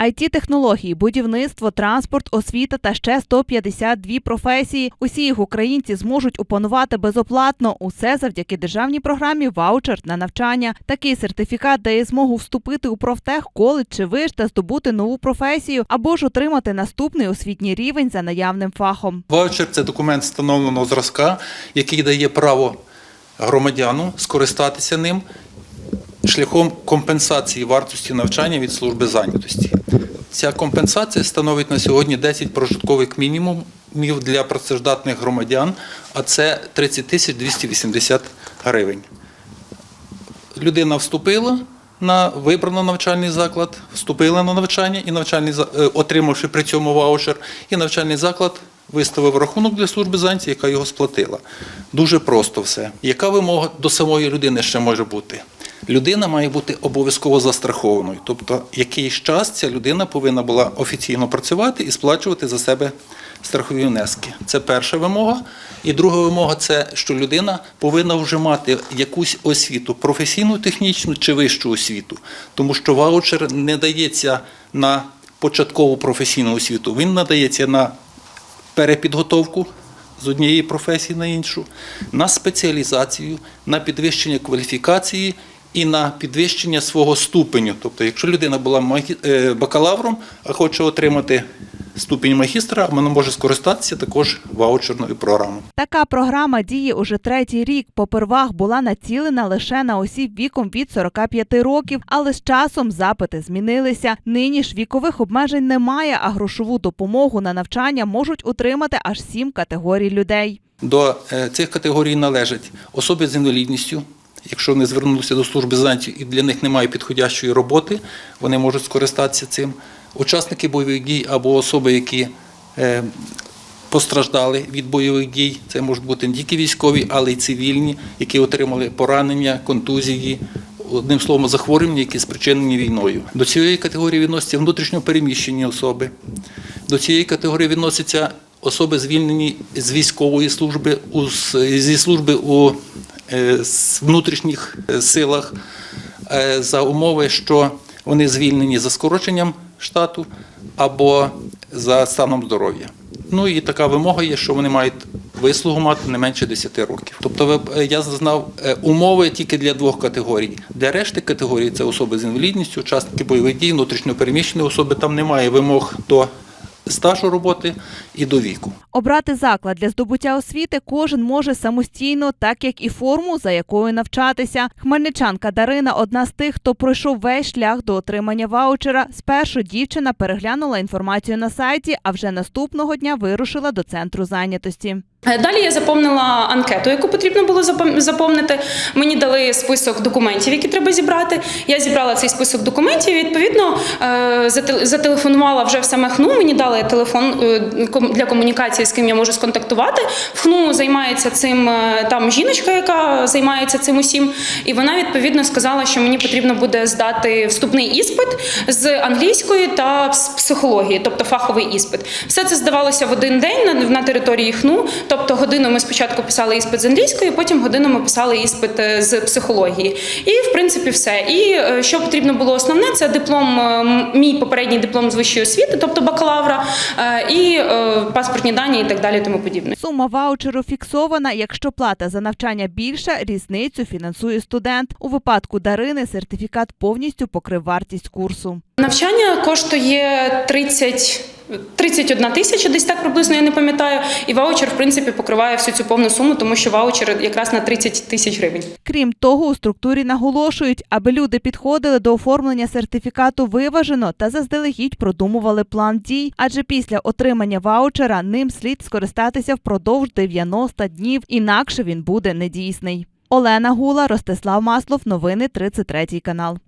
it технології, будівництво, транспорт, освіта та ще 152 професії. Усі їх українці зможуть опанувати безоплатно. Усе завдяки державній програмі «Ваучер на навчання. Такий сертифікат дає змогу вступити у профтех, коледж чи виш та здобути нову професію або ж отримати наступний освітній рівень за наявним фахом. Ваучер це документ встановленого зразка, який дає право громадяну скористатися ним шляхом компенсації вартості навчання від служби зайнятості. Ця компенсація становить на сьогодні 10 прожиткових мінімумів для працездатних громадян, а це 30 тисяч 280 гривень. Людина вступила на вибраний навчальний заклад, вступила на навчання і навчальний е, отримавши при цьому ваучер, і навчальний заклад виставив рахунок для служби зайнятості, яка його сплатила. Дуже просто все. Яка вимога до самої людини ще може бути? Людина має бути обов'язково застрахованою. Тобто, якийсь час ця людина повинна була офіційно працювати і сплачувати за себе страхові внески. Це перша вимога. І друга вимога це, що людина повинна вже мати якусь освіту, професійну, технічну чи вищу освіту. Тому що ваучер не дається на початкову професійну освіту, він надається на перепідготовку з однієї професії на іншу, на спеціалізацію, на підвищення кваліфікації і на підвищення свого ступеню. Тобто, якщо людина була е, бакалавром, а хоче отримати ступінь магістра, вона може скористатися також ваучерною програмою. Така програма діє уже третій рік. Попервах була націлена лише на осіб віком від 45 років, але з часом запити змінилися. Нині ж вікових обмежень немає, а грошову допомогу на навчання можуть отримати аж сім категорій людей. До е, цих категорій належать особи з інвалідністю. Якщо вони звернулися до служби зайнятості і для них немає підходящої роботи, вони можуть скористатися цим. Учасники бойових дій або особи, які е, постраждали від бойових дій, це можуть бути не тільки військові, але й цивільні, які отримали поранення, контузії, одним словом, захворювання, які спричинені війною. До цієї категорії відносяться внутрішньо переміщені особи. До цієї категорії відносяться особи, звільнені з військової служби, зі служби у внутрішніх е, силах е, за умови, що вони звільнені за скороченням штату або за станом здоров'я. Ну і така вимога є, що вони мають вислугу мати не менше 10 років. Тобто е, я знав е, умови тільки для двох категорій. Для решти категорій це особи з інвалідністю, учасники бойових дій, внутрішньо переміщені особи. Там немає вимог до стажу роботи і до віку. Обрати заклад для здобуття освіти кожен може самостійно, так як і форму, за якою навчатися. Хмельничанка Дарина одна з тих, хто пройшов весь шлях до отримання ваучера. Спершу дівчина переглянула інформацію на сайті, а вже наступного дня вирушила до центру зайнятості. Е, Далі я заповнила анкету, яку потрібно було заповнити. Мені дали список документів, які треба зібрати. Я зібрала цей список документів. Відповідно, е, зателефонувала вже в саме ХНУ. Мені дали телефон е, для комунікації, з ким я можу сконтактувати. В ХНУ займається цим там жіночка, яка займається цим усім. І вона відповідно сказала, що мені потрібно буде здати вступний іспит з англійської та з психології, тобто фаховий іспит. Все це здавалося в один день на території ХНУ. Тобто годину ми спочатку писали іспит з англійської, потім годину ми писали іспит е, з психології. І в принципі все. І е, що потрібно було основне, це диплом, е, мій попередній диплом з вищої освіти, тобто бакалавра, і паспортні дані і так далі, тому подібне. Сума ваучеру фіксована. Якщо плата за навчання більша, різницю фінансує студент. У випадку Дарини сертифікат повністю покрив вартість курсу. Навчання коштує 30, 31 тисяча, десь так приблизно, я не пам'ятаю. І ваучер, в принципі, покриває всю цю повну суму, тому що ваучер якраз на 30 тисяч гривень. Крім того, у структурі наголошують, аби люди підходили до оформлення сертифікату виважено та заздалегідь продумували план дій, адже після отримання ваучера ним слід скористатися впродовж 90 днів, інакше він буде недійсний. Олена Гула, Ростислав Маслов, новини 33 канал.